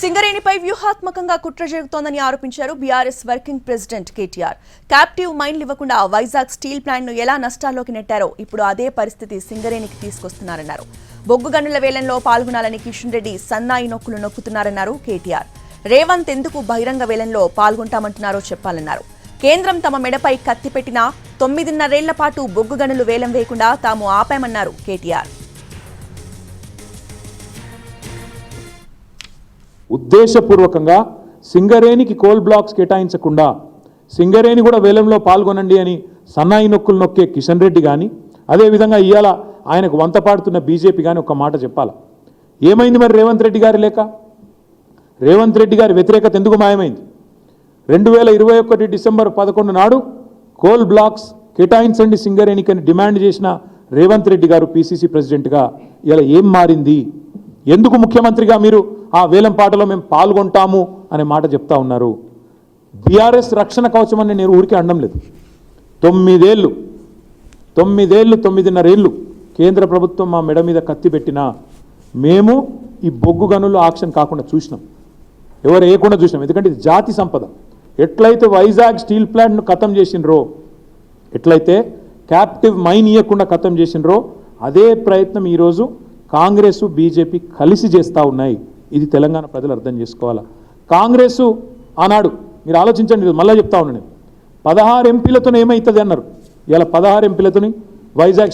సింగరేణిపై వ్యూహాత్మకంగా కుట్ర జరుగుతోందని ఆరోపించారు BRS working president KTR. Captive మైండ్లు ఇవ్వకుండా వైజాగ్ స్టీల్ ప్లాంట్ను ఎలా నష్టాల్లోకి నెట్టారో ఇప్పుడు అదే పరిస్థితి సింగరేణికి తీసుకొస్తున్నారన్నారు. బొగ్గు గనుల వేలంలో పాల్గొనాలని కిషన్ రెడ్డి సన్నాయి నొక్కులు నొక్కుతున్నారన్నారు కేటీఆర్. రేవంత్ ఎందుకు బహిరంగ వేలంలో పాల్గొంటామంటున్నారో చెప్పాలన్నారు. కేంద్రం తమ మెడపై కత్తి పెట్టినా తొమ్మిదిన్నరేళ్ళ పాటు బొగ్గు గనులు వేలం వేయకుండా తాము ఆపామన్నారు కేటీఆర్. ఉద్దేశపూర్వకంగా సింగరేణికి కోల్ బ్లాక్స్ కేటాయించకుండా సింగరేణి కూడా వేలంలో పాల్గొనండి అని సన్నాయి నొక్కులు నొక్కే కిషన్ రెడ్డి కానీ అదేవిధంగా ఇవాళ ఆయనకు వంత పాడుతున్న బీజేపీ కానీ ఒక మాట చెప్పాలి. ఏమైంది మరి రేవంత్ రెడ్డి గారి లేక రేవంత్ రెడ్డి గారి వ్యతిరేకత ఎందుకు మాయమైంది? రెండు వేల ఇరవై ఒకటి డిసెంబర్ పదకొండు నాడు కోల్ బ్లాక్స్ కేటాయించండి సింగరేణికి అని డిమాండ్ చేసిన రేవంత్ రెడ్డి గారు పీసీసీ ప్రెసిడెంట్గా ఇలా ఏం మారింది? ఎందుకు ముఖ్యమంత్రిగా మీరు ఆ వేలం పాటలో మేము పాల్గొంటాము అనే మాట చెప్తా ఉన్నారు. బీఆర్ఎస్ రక్షణ కవచం అని నేను ఊరికే అనడం లేదు. తొమ్మిదేళ్ళు తొమ్మిదేళ్ళు తొమ్మిదిన్నరేళ్ళు కేంద్ర ప్రభుత్వం మా మెడ మీద కత్తి పెట్టినా మేము ఈ బొగ్గు గనులు ఆక్షన్ కాకుండా చూసినాం. ఎవరు వేయకుండా చూసినాం. ఎందుకంటే ఇది జాతి సంపద. ఎట్లయితే వైజాగ్ స్టీల్ ప్లాంట్ను ఖతం చేసినరో ఎట్లయితే క్యాప్టివ్ మైన్ ఇవ్వకుండా ఖతం చేసినరో అదే ప్రయత్నం ఈరోజు కాంగ్రెస్ బీజేపీ కలిసి చేస్తూ ఉన్నాయి. ఇది తెలంగాణ ప్రజలు అర్థం చేసుకోవాలా? కాంగ్రెస్ ఆనాడు మీరు ఆలోచించండి మళ్ళీ చెప్తా ఉన్నాను నేను. పదహారు ఎంపీలతో ఏమవుతుంది అన్నారు. ఇలా పదహారు ఎంపీలతోని వైజాగ్